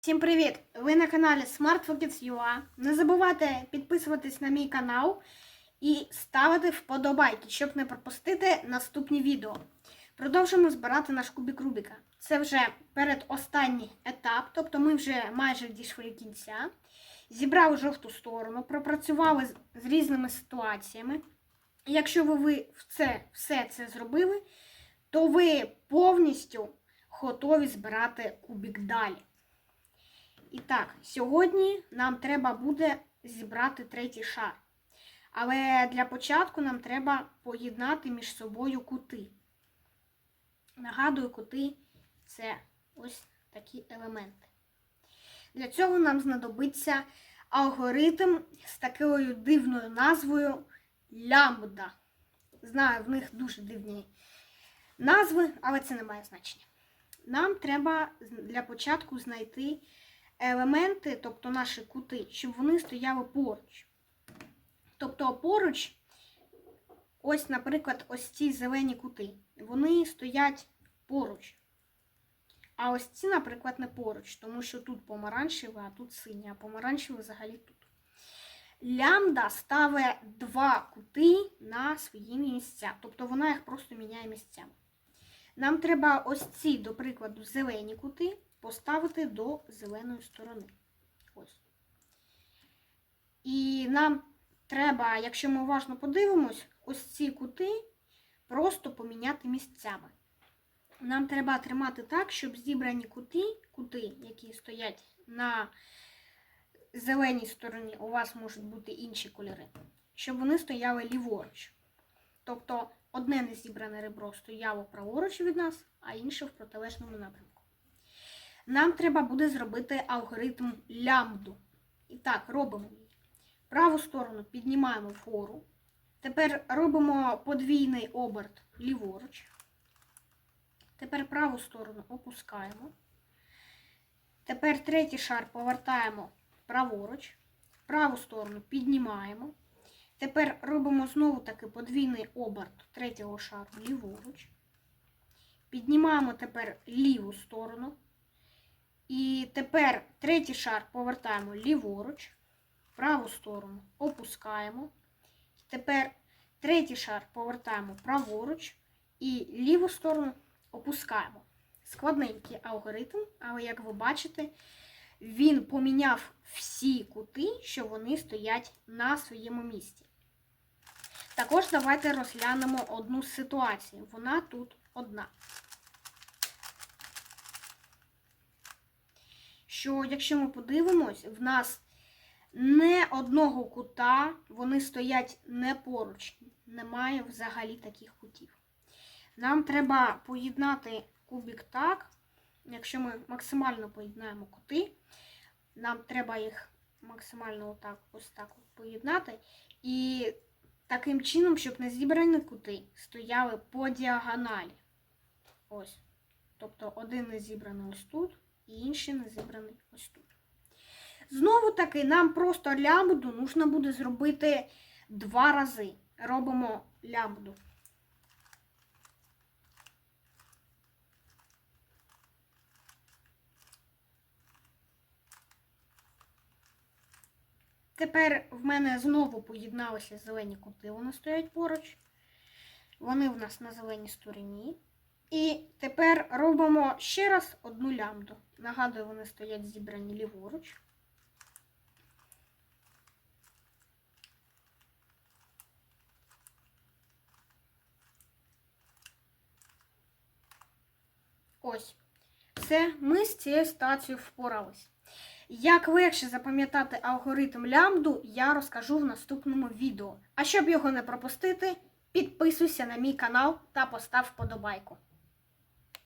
Всім привіт! Ви на каналі SmartFocus.ua. Не забувайте підписуватись на мій канал і ставити вподобайки, щоб не пропустити наступні відео. Продовжуємо збирати наш кубик Рубіка. Це вже передостанній етап, тобто ми вже майже дійшли кінця. Зібрали жовту сторону, пропрацювали з, різними ситуаціями. Якщо ви, це, все це зробили, то ви повністю готові збирати кубик далі. І так, сьогодні нам треба буде зібрати третій шар. Але для початку нам треба поєднати між собою кути. Нагадую, кути це ось такі елементи. Для цього нам знадобиться алгоритм з такою дивною назвою лямбда. Знаю, в них дуже дивні назви, але це не має значення. Нам треба для початку знайти елементи, тобто наші кути, щоб вони стояли поруч. Тобто поруч, ось, наприклад, ось ці зелені кути, вони стоять поруч. А ось ці, наприклад, не поруч, тому що тут помаранчеве, а тут синє, а помаранчеве взагалі тут. Лямбда ставить два кути на свої місця, тобто вона їх просто міняє місцями. Нам треба ось ці, до прикладу, зелені кути поставити до зеленої сторони. Ось. І нам треба, якщо ми уважно подивимось, ось ці кути просто поміняти місцями. Нам треба тримати так, щоб зібрані кути, кути, які стоять на зеленій стороні, у вас можуть бути інші кольори, щоб вони стояли ліворуч. Тобто одне незібране ребро стояло праворуч від нас, а інше в протилежному напрямку. Нам треба буде зробити алгоритм лямбду. І так, робимо її. Праву сторону піднімаємо вгору. Тепер робимо подвійний оберт ліворуч. Тепер праву сторону опускаємо. Тепер третій шар повертаємо праворуч. Праву сторону піднімаємо. Тепер робимо знову таки подвійний оберт третього шару ліворуч. Піднімаємо тепер ліву сторону. І тепер третій шар повертаємо ліворуч, праву сторону опускаємо. Тепер третій шар повертаємо праворуч і ліву сторону опускаємо. Складненький алгоритм, але як ви бачите, він поміняв всі кути, що вони стоять на своєму місці. Також давайте розглянемо одну ситуацію. Вона тут одна. Що якщо ми подивимось, в нас не одного кута, вони стоять не поруч, немає взагалі таких кутів. Нам треба поєднати кубик так, якщо ми максимально поєднаємо кути, нам треба їх максимально отак, ось так поєднати. І таким чином, щоб не зібрані кути стояли по діагоналі. Ось. Тобто один не зібраний ось тут і інший не зібраний ось тут. Знову таки, нам просто лямбду нужно буде зробити два рази. Робимо лямбду. Тепер в мене знову поєдналися зелені кути, вони стоять поруч. Вони в нас на зеленій стороні. І тепер робимо ще раз одну лямбду. Нагадую, вони стоять зібрані ліворуч. Ось. Все, ми з цією ситуацією впорались. Як легше запам'ятати алгоритм лямбду, я розкажу в наступному відео. А щоб його не пропустити, підписуйся на мій канал та постав вподобайку.